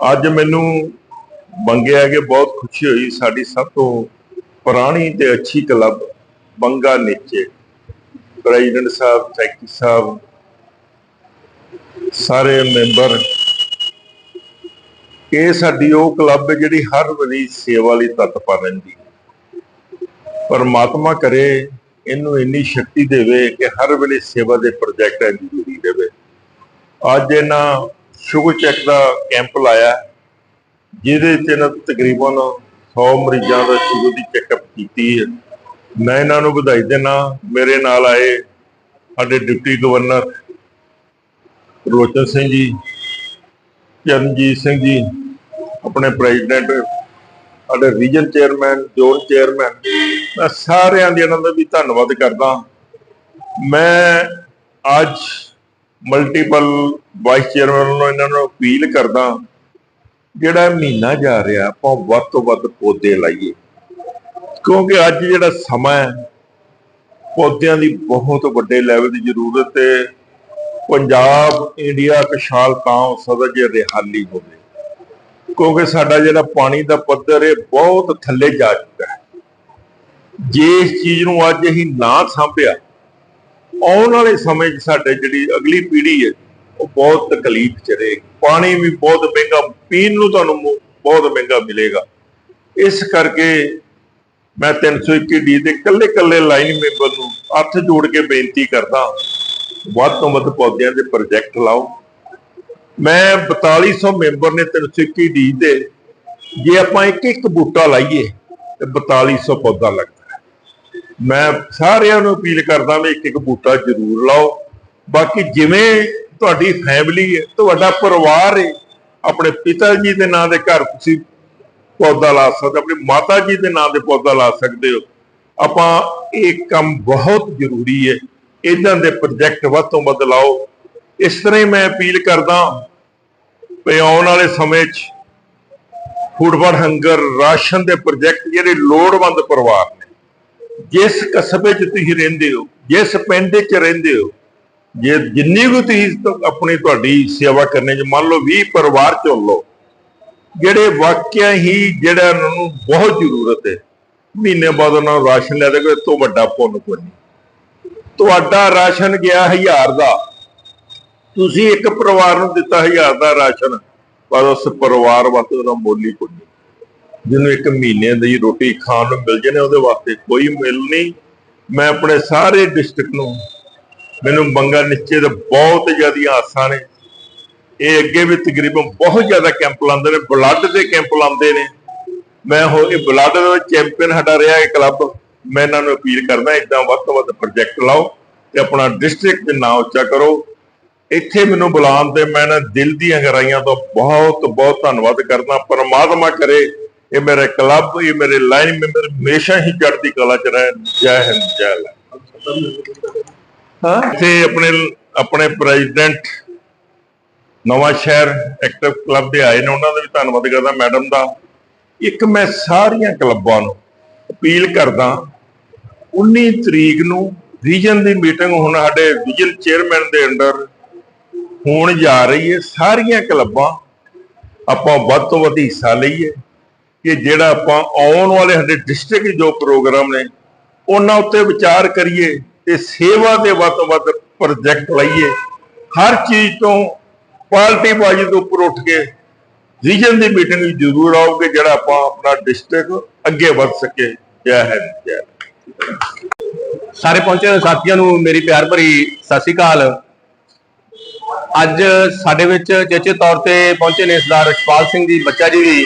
ਅੱਜ ਮੈਨੂੰ ਬੰਗਿਆ ਕਿ ਬਹੁਤ ਖੁਸ਼ੀ ਹੋਈ, ਸਾਡੀ ਸਭ ਤੋਂ ਪੁਰਾਣੀ ਤੇ ਅੱਛੀ ਕਲੱਬ ਬੰਗਾ ਨੀਚੇ। ਪ੍ਰੈਜ਼ੀਡੈਂਟ ਸਾਹਿਬ ਸੈਕਟਰੀ ਸਾਹਿਬ, ਸਾਰੇ ਮੈਂਬਰ, ਇਹ ਸਾਡੀ ਉਹ ਕਲੱਬ ਹੈ ਜਿਹੜੀ ਹਰ ਵਾਰੀ ਸੇਵਾ ਲਈ ਤਤਪਰ ਰਹਿੰਦੀ ਪਰਮਾਤਮਾ ਕਰੇ, ਇਹਨੂੰ ਇੰਨੀ ਸ਼ਕਤੀ ਦੇਵੇ ਕਿ ਹਰ ਵੇਲੇ ਸੇਵਾ ਦੇ ਪ੍ਰੋਜੈਕਟਾਂ ਦੀ ਜੁੜੀ ਦੇਵੇ। ਅੱਜ ਇਹਨਾਂ ਸ਼ੂਗਰ ਚੈੱਕ ਦਾ ਕੈਂਪ ਲਾਇਆ ਜਿਹਦੇ ਚ ਇਹਨਾਂ ਤਕਰੀਬਨ 100 ਮਰੀਜ਼ਾਂ ਦਾ ਸ਼ੂਗਰ ਦੀ ਚੈੱਕਅਪ ਕੀਤੀ ਹੈ। ਮੈਂ ਇਹਨਾਂ ਨੂੰ ਵਧਾਈ ਦੇਣਾ ਮੇਰੇ ਨਾਲ ਆਏ ਸਾਡੇ ਡਿਪਟੀ ਗਵਰਨਰ ਰੋਚਨ ਸਿੰਘ ਜੀ, ਚਰਨਜੀਤ ਸਿੰਘ ਜੀ, ਆਪਣੇ ਪ੍ਰੈਜ਼ੀਡੈਂਟ, ਸਾਡੇ ਰੀਜਨ ਚੇਅਰਮੈਨ, ਜ਼ੋਨ ਚੇਅਰਮੈਨ, ਮੈਂ ਸਾਰਿਆਂ ਦੀ ਇਹਨਾਂ ਦਾ ਵੀ ਧੰਨਵਾਦ ਕਰਦਾ ਮੈਂ ਅੱਜ ਮਲਟੀਪਲ ਵਾਈਸ ਚੇਅਰਮੈਨ ਨੂੰ ਇਹਨਾਂ ਨੂੰ ਅਪੀਲ ਕਰਦਾ ਜਿਹੜਾ ਮਹੀਨਾ ਜਾ ਰਿਹਾ, ਆਪਾਂ ਵੱਧ ਤੋਂ ਵੱਧ ਪੌਦੇ ਲਾਈਏ। ਕਿਉਂਕਿ ਅੱਜ ਜਿਹੜਾ ਸਮਾਂ ਹੈ, ਪੌਦਿਆਂ ਦੀ ਬਹੁਤ ਵੱਡੇ ਲੈਵਲ ਦੀ ਜ਼ਰੂਰਤ ਹੈ ਪੰਜਾਬ ਇੰਡੀਆ ਕਸ਼ਾਲ ਤਾਂ ਸਦਾ ਸਕਦਾ ਜੇ ਰਿਹਾਲੀ ਹੋਵੇ। ਕਿਉਂਕਿ ਸਾਡਾ ਜਿਹੜਾ ਪਾਣੀ ਦਾ ਪੱਧਰ ਹੈ, ਬਹੁਤ ਥੱਲੇ ਜਾ ਚੁੱਕਾ ਹੈ। ਜੇ ਇਸ ਚੀਜ਼ ਨੂੰ ਅੱਜ ਅਸੀਂ ਨਾ ਸਾਂਭਿਆ, ਆਉਣ ਵਾਲੇ ਸਮੇਂ 'ਚ ਸਾਡੇ ਜਿਹੜੀ ਅਗਲੀ ਪੀੜ੍ਹੀ ਹੈ ਉਹ ਬਹੁਤ ਤਕਲੀਫ ਚ ਰਹੇਗੀ ਪਾਣੀ ਵੀ ਬਹੁਤ ਮਹਿੰਗਾ, ਪੀਣ ਨੂੰ ਤੁਹਾਨੂੰ ਬਹੁਤ ਮਹਿੰਗਾ ਮਿਲੇਗਾ। ਇਸ ਕਰਕੇ ਮੈਂ 321 ਡੀ ਦੇ ਕੱਲੇ ਕੱਲੇ ਲਾਈਨ ਮੈਂਬਰ ਨੂੰ ਹੱਥ ਜੋੜ ਕੇ ਬੇਨਤੀ ਕਰਦਾ ਵੱਧ ਤੋਂ ਵੱਧ ਪੌਦਿਆਂ ਦੇ ਪ੍ਰੋਜੈਕਟ ਲਾਓ। ਮੈਂ 4200 ਮੈਂਬਰ ਨੇ 321 ਡੀ ਦੇ। ਜੇ ਆਪਾਂ ਇੱਕ ਇੱਕ ਬੂਟਾ ਲਾਈਏ, ਤੇ 4200 ਪੌਦਾ ਲੱਗਦਾ ਹੈ। ਮੈਂ ਸਾਰਿਆਂ ਨੂੰ ਅਪੀਲ ਕਰਦਾ ਵੀ ਇੱਕ ਇੱਕ ਬੂਟਾ ਜ਼ਰੂਰ ਲਾਓ। ਬਾਕੀ ਜਿਵੇਂ ਤੁਹਾਡੀ ਫੈਮਿਲੀ ਹੈ ਤੁਹਾਡਾ ਪਰਿਵਾਰ ਹੈ। ਆਪਣੇ ਪਿਤਾ ਜੀ ਦੇ ਨਾਂ ਦੇ ਘਰ ਤੁਸੀਂ ਪੌਦਾ ਲਾ ਸਕਦੇ ਹੋ, ਆਪਣੀ ਮਾਤਾ ਜੀ ਦੇ ਨਾਂ ਦੇ ਪੌਦਾ ਲਾ ਸਕਦੇ ਹੋ। ਆਪਾਂ ਇਹ ਕੰਮ ਬਹੁਤ ਜ਼ਰੂਰੀ ਹੈ। ਇਦਾਂ ਦੇ ਪ੍ਰੋਜੈਕਟ ਵੱਧ ਤੋਂ ਵੱਧ ਲਾਓ। ਇਸ ਤਰ੍ਹਾਂ ਹੀ ਮੈਂ ਅਪੀਲ ਕਰਦਾ ਵੀ ਆਉਣ ਵਾਲੇ ਸਮੇਂ 'ਚ ਫੂਡ ਫਾਰ ਹੰਗਰ ਰਾਸ਼ਨ ਦੇ ਪ੍ਰੋਜੈਕਟ ਜਿਹੜੇ ਲੋੜਵੰਦ ਪਰਿਵਾਰ ਨੇ ਜਿਸ ਕਸਬੇ 'ਚ ਤੁਸੀਂ ਰਹਿੰਦੇ ਹੋ ਜਿਸ ਪਿੰਡ 'ਚ ਰਹਿੰਦੇ ਹੋ ਜੇ ਜਿੰਨੀ ਵੀ ਤੁਸੀਂ ਆਪਣੀ ਤੁਹਾਡੀ ਸੇਵਾ ਕਰਨੇ 'ਚ ਮੰਨ ਲਓ 20 ਪਰਿਵਾਰ ਚੁਣ ਲਓ, ਜਿਹੜੇ ਵਾਕਿਆ ਹੀ ਜਿਹੜਾ ਉਹਨਾਂ ਨੂੰ ਬਹੁਤ ਜ਼ਰੂਰਤ ਹੈ, ਮਹੀਨੇ ਬਾਅਦ ਉਹਨਾਂ ਨੂੰ ਰਾਸ਼ਨ ਲੈ ਦੇ ਕੋਈ ਤੋਂ ਵੱਡਾ ਪੁੰਨ ਕੋਈ ਨਹੀਂ। ਤੁਹਾਡਾ ਰਾਸ਼ਨ ਗਿਆ ਹਜ਼ਾਰ ਦਾ, ਤੁਸੀਂ ਇੱਕ ਪਰਿਵਾਰ ਨੂੰ ਦਿੱਤਾ ਹਜ਼ਾਰ ਦਾ ਰਾਸ਼ਨ, ਪਰ ਉਸ ਪਰਿਵਾਰ ਵਾਸਤੇ ਉਹਦਾ ਮੁੱਲ ਹੀ ਕੋਈ ਨਹੀਂ। ਜਿਹਨੂੰ ਇੱਕ ਮਹੀਨੇ ਦੀ ਰੋਟੀ ਖਾਣ ਨੂੰ ਮਿਲ ਜਣੇ ਉਹਦੇ ਵਾਸਤੇ ਕੋਈ ਮਿਲ ਨਹੀਂ। ਮੈਂ ਆਪਣੇ ਸਾਰੇ ਡਿਸਟ੍ਰਿਕਟ ਨੂੰ ਮੈਨੂੰ ਬੰਗਾ ਨਿਸ਼ਚੇ ਦੇ ਬਹੁਤ ਜ਼ਿਆਦਾ ਆਸਾਂ ਨੇ। ਇਹ ਅੱਗੇ ਵੀ ਤਕਰੀਬਨ ਬਹੁਤ ਜ਼ਿਆਦਾ ਕੈਂਪ ਲਾਉਂਦੇ ਨੇ, ਬਲੱਡ ਦੇ ਕੈਂਪ ਲਾਉਂਦੇ ਨੇ। ਮੈਂ ਹੋ, ਇਹ ਬਲੱਡ ਦਾ ਚੈਂਪੀਅਨ ਸਾਡਾ ਰਿਹਾ ਇਹ ਕਲੱਬ। ਮੈਂ ਇਹਨਾਂ ਨੂੰ ਅਪੀਲ ਕਰਦਾ ਇਦਾਂ ਵੱਧ ਤੋਂ ਵੱਧ ਪ੍ਰੋਜੈਕਟ ਲਾਓ ਤੇ ਆਪਣਾ ਡਿਸਟ੍ਰਿਕਟ ਦੇ ਨਾਂ ਉੱਚਾ ਕਰੋ। ਇੱਥੇ ਮੈਨੂੰ ਬੁਲਾਉਣ ਤੇ ਮੈਂ ਨਾ ਦਿਲ ਦੀਆਂ ਗਹਿਰਾਈਆਂ ਤੋਂ ਬਹੁਤ ਬਹੁਤ ਧੰਨਵਾਦ ਕਰਦਾ। ਪਰਮਾਤਮਾ ਕਰੇ, ਇਹ ਮੇਰੇ ਕਲੱਬ, ਇਹ ਮੇਰੇ ਲਾਈਨ ਮੈਂਬਰ ਹਮੇਸ਼ਾ ਹੀ ਚੜ੍ਹਦੀ ਕਲਾ ਚ ਰਹਿਣ। ਜੈ ਹਿੰਦ, ਜੈ ਲੈ ਹਾਂ? ਇੱਥੇ ਆਪਣੇ ਆਪਣੇ ਪ੍ਰੈਜ਼ੀਡੈਂਟ ਨਵਾਂ ਸ਼ਹਿਰ ਐਕਟਿਵ ਕਲੱਬ ਦੇ ਆਏ ਨੇ, ਉਹਨਾਂ ਦਾ ਵੀ ਧੰਨਵਾਦ ਕਰਦਾ ਮੈਡਮ ਦਾ। ਇੱਕ ਮੈਂ ਸਾਰੀਆਂ ਕਲੱਬਾਂ ਨੂੰ ਅਪੀਲ ਕਰਦਾ 19 ਤਰੀਕ ਨੂੰ ਰੀਜਨ ਦੀ ਮੀਟਿੰਗ ਹੁਣ ਸਾਡੇ ਵਿਜਨ ਚੇਅਰਮੈਨ ਦੇ ਅੰਡਰ ਹੋਣ ਜਾ ਰਹੀ ਹੈ। ਸਾਰੀਆਂ ਕਲੱਬਾਂ ਆਪਾਂ ਵੱਧ ਤੋਂ ਵੱਧ ਹਿੱਸਾ ਲਈਏ ਕਿ ਜਿਹੜਾ ਆਪਾਂ ਆਉਣ ਵਾਲੇ ਸਾਡੇ ਡਿਸਟ੍ਰਿਕਟ ਜੋ ਪ੍ਰੋਗਰਾਮ ਨੇ, ਉਹਨਾਂ ਉੱਤੇ ਵਿਚਾਰ ਕਰੀਏ। ਤੇ ਸੇਵਾ ਦੇ ਵੱਧ ਤੋਂ ਵੱਧ ਪ੍ਰੋਜੈਕਟ ਲਾਈਏ। ਹਰ ਚੀਜ਼ ਤੋਂ ਪਾਰਟੀ ਬਾਜੀ ਤੋਂ ਉੱਪਰ ਉੱਠ ਕੇ ਰੀਜਨ ਦੀ ਮੀਟਿੰਗ ਵਿੱਚ ਜ਼ਰੂਰ ਆਓਗੇ ਜਿਹੜਾ ਆਪਾਂ ਆਪਣਾ ਡਿਸਟ੍ਰਿਕਟ ਅੱਗੇ ਵੱਧ ਸਕੇ। ਜੈ ਹਿੰਦ, ਜੈ ਸਾਰੇ ਪਹੁੰਚੇ ਹੋਏ ਸਾਥੀਆਂ ਨੂੰ, ਮੇਰੀ ਪਿਆਰ ਭਰੀ ਸਤਿ ਸ਼੍ਰੀ ਅਕਾਲ। ਅੱਜ ਸਾਡੇ ਵਿੱਚ ਚੇਚੇ ਤੌਰ ਤੇ ਪਹੁੰਚੇ ਨੇ ਸਰਦਾਰ ਰਛਪਾਲ ਸਿੰਘ ਜੀ ਬੱਚਾ ਜੀ ਵੀ,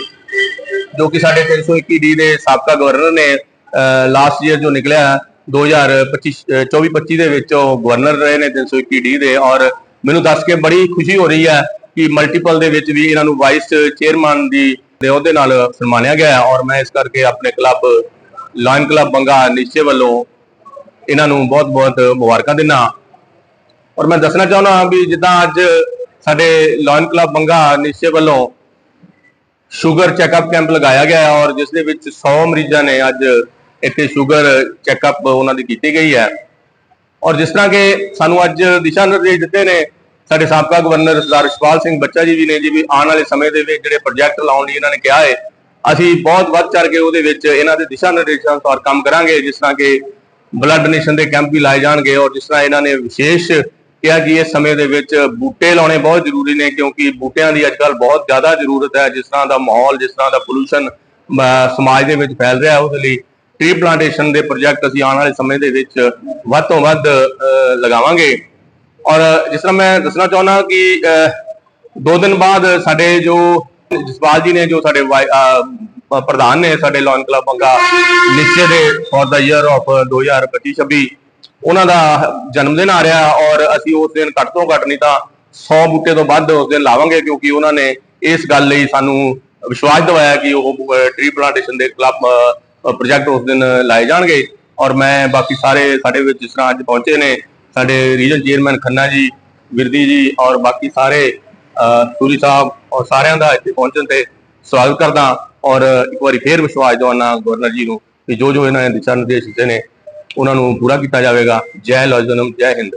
ਜੋ ਕਿ ਸਾਡੇ 321 ਡੀ ਦੇ ਸਾਬਕਾ ਗਵਰਨਰ ਨੇ ਲਾਸਟ ਈਅਰ ਜੋ ਨਿਕਲਿਆ। 2025 24-25 ਦੇ ਵਿੱਚ ਉਹ ਗਵਰਨਰ ਰਹੇ ਨੇ 321 ਡੀ ਦੇ ਔਰ ਮੈਨੂੰ ਦੱਸ ਕੇ ਬੜੀ ਖੁਸ਼ੀ ਹੋ ਰਹੀ ਹੈ ਕਿ ਮਲਟੀਪਲ ਦੇ ਵਿੱਚ ਵੀ ਇਹਨਾਂ ਨੂੰ ਵਾਈਸ ਚੇਅਰਮੈਨ ਦੀ ਦੇ ਅਹੁਦੇ ਨਾਲ ਸਨਮਾਨਿਆ ਗਿਆ ਹੈ ਔਰ ਮੈਂ ਇਸ ਕਰਕੇ ਆਪਣੇ ਕਲੱਬ ਲਾਇਨ ਕਲੱਬ ਬੰਗਾ ਨਿਸ਼ਚੇ ਵੱਲੋਂ ਇਹਨਾਂ ਨੂੰ ਬਹੁਤ-ਬਹੁਤ ਮੁਬਾਰਕਾਂ ਦਿੰਦਾ ਔਰ ਮੈਂ ਦੱਸਣਾ ਚਾਹੁੰਦਾ ਹਾਂ ਵੀ ਜਿੱਦਾਂ ਅੱਜ ਸਾਡੇ ਲਾਇਨ ਕਲੱਬ ਬੰਗਾ ਨਿਸ਼ਚੇ ਵੱਲੋਂ ਸ਼ੂਗਰ ਚੈੱਕਅਪ ਕੈਂਪ ਲਗਾਇਆ ਗਿਆ ਔਰ ਜਿਸ ਦੇ ਵਿੱਚ 100 ਮਰੀਜ਼ਾਂ ਨੇ ਅੱਜ ਇੱਥੇ ਸ਼ੂਗਰ ਚੈੱਕਅਪ ਉਹਨਾਂ ਦੀ ਕੀਤੀ ਗਈ ਹੈ। ਔਰ ਜਿਸ ਤਰ੍ਹਾਂ ਕਿ ਸਾਨੂੰ ਅੱਜ ਦਿਸ਼ਾ ਨਿਰਦੇਸ਼ ਦਿੱਤੇ ਨੇ, ਸਾਡੇ ਸਾਬਕਾ ਗਵਰਨਰ ਸਰਦਾਰ ਰਛਪਾਲ ਸਿੰਘ ਬੱਚਾ ਜੀ ਵੀ ਨੇ, ਜੀ ਵੀ ਆਉਣ ਵਾਲੇ ਸਮੇਂ ਦੇ ਵਿੱਚ ਜਿਹੜੇ ਪ੍ਰੋਜੈਕਟ ਲਾਉਣ ਲਈ ਇਹਨਾਂ ਨੇ ਕਿਹਾ ਹੈ, ਅਸੀਂ ਬਹੁਤ ਵੱਧ ਚੜ ਕੇ ਉਹਦੇ ਵਿੱਚ ਇਹਨਾਂ ਦੇ ਦਿਸ਼ਾ ਨਿਰਦੇਸ਼ਾਂ ਅਨੁਸਾਰ ਕੰਮ ਕਰਾਂਗੇ, ਜਿਸ ਤਰ੍ਹਾਂ ਕਿ ਬਲੱਡ ਡੋਨੇਸ਼ਨ ਦੇ ਕੈਂਪ ਵੀ ਲਾਏ ਜਾਣਗੇ ਔਰ ਜਿਸ ਤਰ੍ਹਾਂ ਇਹਨਾਂ ਨੇ ਵਿਸ਼ੇਸ਼ ਕਿਹਾ ਕਿ ਇਸ ਸਮੇਂ ਦੇ ਵਿੱਚ ਬੂਟੇ ਲਾਉਣੇ ਬਹੁਤ ਜ਼ਰੂਰੀ ਨੇ, ਕਿਉਂਕਿ ਬੂਟਿਆਂ ਦੀ ਅੱਜਕੱਲ ਬਹੁਤ ਜ਼ਿਆਦਾ ਜ਼ਰੂਰਤ ਹੈ, ਜਿਸ ਤਰ੍ਹਾਂ ਦਾ ਮਾਹੌਲ, ਜਿਸ ਤਰ੍ਹਾਂ ਦਾ ਪੋਲੂਸ਼ਨ ਸਮਾਜ ਦੇ ਵਿੱਚ ਫੈਲ ਰਿਹਾ ਉਹਦੇ ਲਈ ਟ੍ਰੀ ਪਲਾਂਟੇਸ਼ਨ ਦੇ ਪ੍ਰੋਜੈਕਟ ਅਸੀਂ ਆਉਣ ਵਾਲੇ ਸਮੇਂ ਦੇ ਵਿੱਚ ਵੱਧ ਤੋਂ ਵੱਧ ਲਗਾਵਾਂਗੇ। ਔਰ ਜਿਸ ਤਰ੍ਹਾਂ ਮੈਂ ਦੱਸਣਾ ਚਾਹੁੰਦਾ ਕਿ ਦੋ ਦਿਨ ਬਾਅਦ ਸਾਡੇ ਜੋ ਜਸਪਾਲ ਜੀ ਨੇ ਜੋ ਸਾਡੇ ਪ੍ਰਧਾਨ ਨੇ ਸਾਡੇ ਲਾਇਨ ਕਲੱਬ ਬੰਗਾ ਨਿਸ਼ਚੇ ਦੇ ਫॉर ਦਾ ਈਅਰ ਆਫ 2025-26 ਉਹਨਾਂ ਦਾ ਜਨਮ ਦਿਨ ਆ ਰਿਹਾ ਔਰ ਅਸੀਂ ਉਸ ਦਿਨ ਘੱਟ ਤੋਂ ਘੱਟ ਨਹੀਂ ਤਾਂ 100 ਬੂਟੇ ਤੋਂ ਵੱਧ ਉਸ ਦਿਨ ਲਾਵਾਂਗੇ ਕਿਉਂਕਿ ਉਹਨਾਂ ਨੇ ਇਸ ਗੱਲ ਲਈ ਸਾਨੂੰ ਵਿਸ਼ਵਾਸ ਦਿਵਾਇਆ ਕਿ ਉਹ ਟ੍ਰੀ ਪਲਾਂਟੇਸ਼ਨ ਦੇ ਕਲੱਬ ਪ੍ਰੋਜੈਕਟ ਉਸ ਦਿਨ ਲਾਏ ਜਾਣਗੇ ਔਰ ਮੈਂ ਬਾਕੀ ਸਾਰੇ ਸਾਡੇ ਵਿੱਚ ਜਿਸ ਤਰ੍ਹਾਂ ਅੱਜ ਪਹੁੰਚੇ ਨੇ, ਸਾਡੇ ਰੀਜਨ ਚੇਅਰਮੈਨ ਖੰਨਾ ਜੀ ਵਿਰਦੀ ਜੀ ਔਰ ਬਾਕੀ ਸਾਰੇ ਸੂਰੀ ਸਾਹਿਬ ਔਰ ਸਾਰਿਆਂ ਦਾ ਇੱਥੇ ਪਹੁੰਚਣ ਤੇ ਸਵਾਗਤ ਕਰਦਾ ਔਰ ਇੱਕ ਵਾਰੀ ਫੇਰ ਵਿਸ਼ਵਾਸ ਦਿਵਾਉਣਾ ਗਵਰਨਰ ਜੀ ਨੂੰ ਕਿ ਜੋ ਜੋ ਇਹਨਾਂ ਨੇ ਦਿਸ਼ਾ ਨਿਰਦੇਸ਼ ਦਿੱਤੇ ਨੇ, ਉਹਨਾਂ ਨੂੰ ਪੂਰਾ ਕੀਤਾ ਜਾਵੇਗਾ। ਜੈ ਲੋ ਜੈ ਹਿੰਦ।